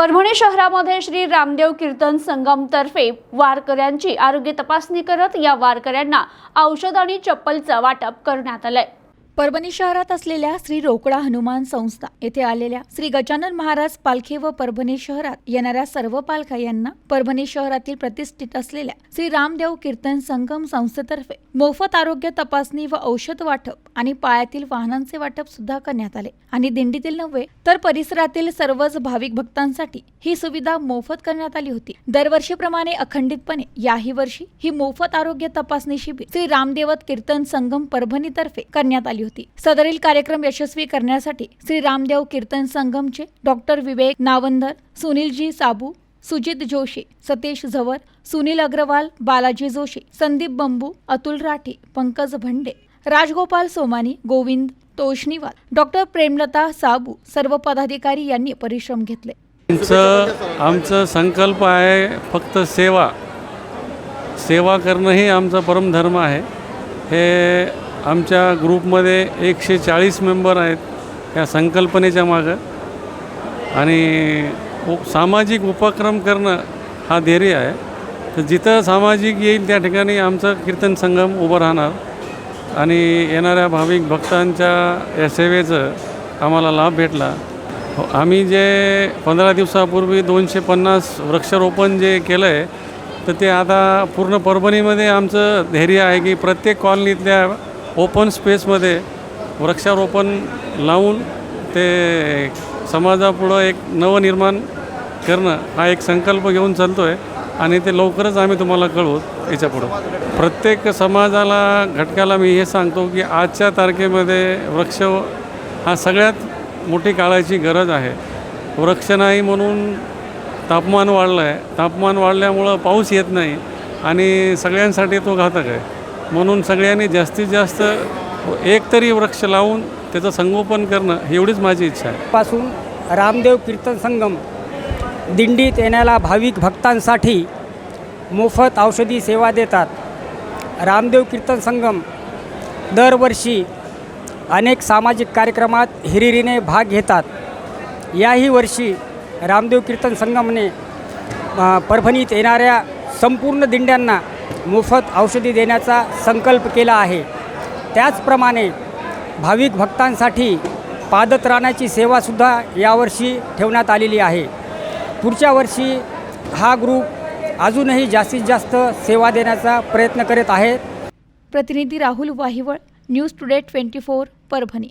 परभणी शहरामध्ये श्री रामदेव कीर्तन संगमतर्फे वारकऱ्यांची आरोग्य तपासणी करत या वारकऱ्यांना औषध आणि चप्पलचं वाटप करण्यात आलंय. परभणी शहरात असलेल्या श्री रोकडा हनुमान संस्था येथे आलेल्या श्री गजानन महाराज पालखी व परभणी शहरात येणाऱ्या सर्व पालख्या यांना परभणी शहरातील प्रतिष्ठित असलेल्या श्री रामदेव कीर्तन संगम संस्थेतर्फे मोफत आरोग्य तपासणी व औषध वाटप आणि पायातील वाहनांचे वाटप सुद्धा करण्यात आले. आणि दिंडीतील नव्हे तर परिसरातील सर्वच भाविक भक्तांसाठी ही सुविधा मोफत करण्यात आली होती. दरवर्षीप्रमाणे अखंडितपणे याही वर्षी ही मोफत आरोग्य तपासणी शिबिर श्री रामदेवत कीर्तन संगम परभणीतर्फे करण्यात आली होती. सदरील कार्यक्रम यशस्वी करण्यासाठी श्री रामदेव कीर्तन संगमचे डॉक्टर विवेक नावंदर सुनीलजी साबू सुजित जोशी सतीश झवर सुनील अग्रवाल बालाजी जोशी संदीप बंबू अतुल राठी पंकज भंडे राजगोपाल सोमानी गोविंद तोषणीवाल डॉक्टर प्रेमलता साबू सर्व पदाधिकारी यांनी परिश्रम घेतले. आमचं आमचं संकल्प आहे फक्त सेवा. सेवा करणं ही आमचा परमधर्म आहे. हे आमच्या ग्रुपमध्ये एकशे चाळीस मेंबर आहेत या संकल्पनेच्या मागं. आणि उप सामाजिक उपक्रम करणं हा धैर्य आहे. तर जिथं सामाजिक येईल त्या ठिकाणी आमचं कीर्तन संगम उभं राहणार. आणि येणाऱ्या भाविक भक्तांच्या या सेवेचं आम्हाला लाभ भेटला. हो, आम्ही जे पंधरा दिवसापूर्वी दोनशे पन्नास वृक्षारोपण जे केलं आहे तर ते आता पूर्ण परभणीमध्ये आमचं धैर्य आहे की प्रत्येक कॉलनीतल्या ओपन स्पेसमध्ये वृक्षारोपण लावून ते समाजापुढं एक नवनिर्माण करणं हा एक संकल्प घेऊन चालतो आहे आणि ते लवकरच आम्ही तुम्हाला कळवू याच्यापुढं प्रत्येक समाजाला घटकाला मी हे सांगतो की आजच्या तारखेमध्ये वृक्ष हा सगळ्यात मोठी काळाची गरज आहे. वृक्ष नाही म्हणून तापमान वाढलं आहे तापमान वाढल्यामुळं पाऊस येत नाही आणि सगळ्यांसाठी तो घातक आहे. म्हणून सगळ्यांनी जास्तीत जास्त एक तरी वृक्ष लावून त्याचं संगोपन करणं एवढीच माझी इच्छा आहे. पासून रामदेव कीर्तन संगम दिंडीत येण्याला भाविक भक्तांसाठी मोफत औषधी सेवा देतात. रामदेव कीर्तन संगम दरवर्षी अनेक सामाजिक कार्यक्रमात हिरिरीने भाग घेतात. याही वर्षी रामदेव कीर्तन संगमने परभणीत येणाऱ्या संपूर्ण दिंड्यांना मोफत औषधी देण्याचा संकल्प केला आहे. त्याचप्रमाणे भाविक भक्तांसाठी पादत्राणाची सेवासुद्धा यावर्षी ठेवण्यात आलेली आहे. पुढच्या वर्षी हा ग्रुप अजूनही जास्तीत जास्त सेवा देण्याचा प्रयत्न करत आहे प्रतिनिधी Rahul Wahiwal news today twenty four Parbhani.